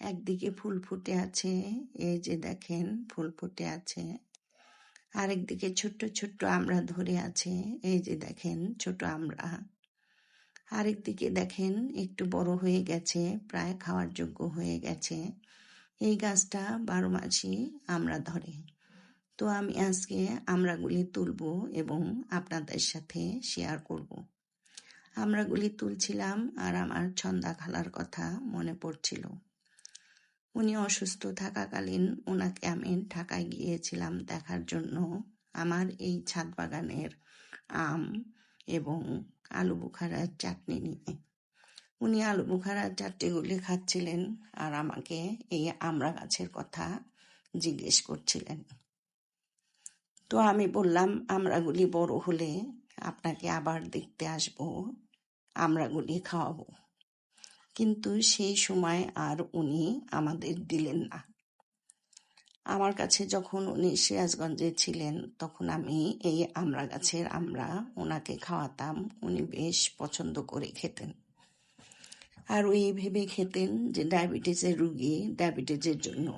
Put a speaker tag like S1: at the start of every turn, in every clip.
S1: একদিকে ফুল ফুটে আছে, এই যে দেখেন ফুল ফুটে আছে। আরেকদিকে ছোট্ট ছোট্ট আমড়া ধরে আছে, এই যে দেখেন ছোট আমড়া আরেকদিকে দেখেন একটু বড় হয়ে গেছে, প্রায় খাওয়ার যোগ্য হয়ে গেছে। এই গাছটা বারো মাসই আমরা ধরে। তো আমি আজকে আমরাগুলি তুলব এবং আপনাদের সাথে শেয়ার করব। আমরাগুলি তুলছিলাম আর আমার ছন্দা খালার কথা মনে পড়ছিল। উনি অসুস্থ থাকাকালীন ওনাকে আমি ঢাকায় গিয়েছিলাম দেখার জন্য। আমার এই ছাদ বাগানের আম এবং আলু বুখারার চাটনি নিয়ে। উনি আলু বুখারার চাটনিগুলি খাচ্ছিলেন আর আমাকে এই আমড়া গাছের কথা জিজ্ঞেস করছিলেন। তো আমি বললাম আমড়াগুলি বড় হলে আপনাকে আবার দেখতে আসব। আমড়াগুলি খাওয়াবো। কিন্তু সেই সময় আর উনি আমাদের দিলেন না। আমার কাছে যখন উনি সিরাজগঞ্জে ছিলেন, তখন আমি এই আমড়া গাছের আমরা ওনাকে খাওয়াতাম। উনি বেশ পছন্দ করে খেতেন। আর ওই ভেবে খেতেন যে ডায়াবেটিসের রুগী ডায়াবেটিসের জন্য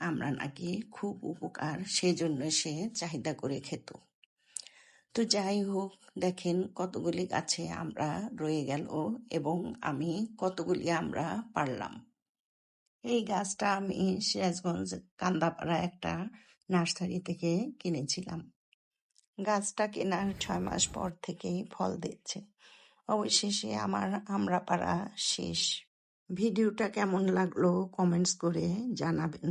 S1: আমরা নাকি খুব উপকার, সেজন্য সে চাহিদা করে খেত। তো যাই হোক, দেখেন কতগুলি গাছে আমরা রয়ে গেল এবং আমি কতগুলি আমরা পারলাম। এই গাছটা আমি সিরাজগঞ্জ কান্দাপাড়া একটা নার্সারি থেকে কিনেছিলাম। গাছটা কেনার ছয় মাস পর থেকেই ফল দিচ্ছে। অবশেষে আমার আমরা পাড়া শেষ। ভিডিওটা কেমন লাগল কমেন্টস করে জানাবেন।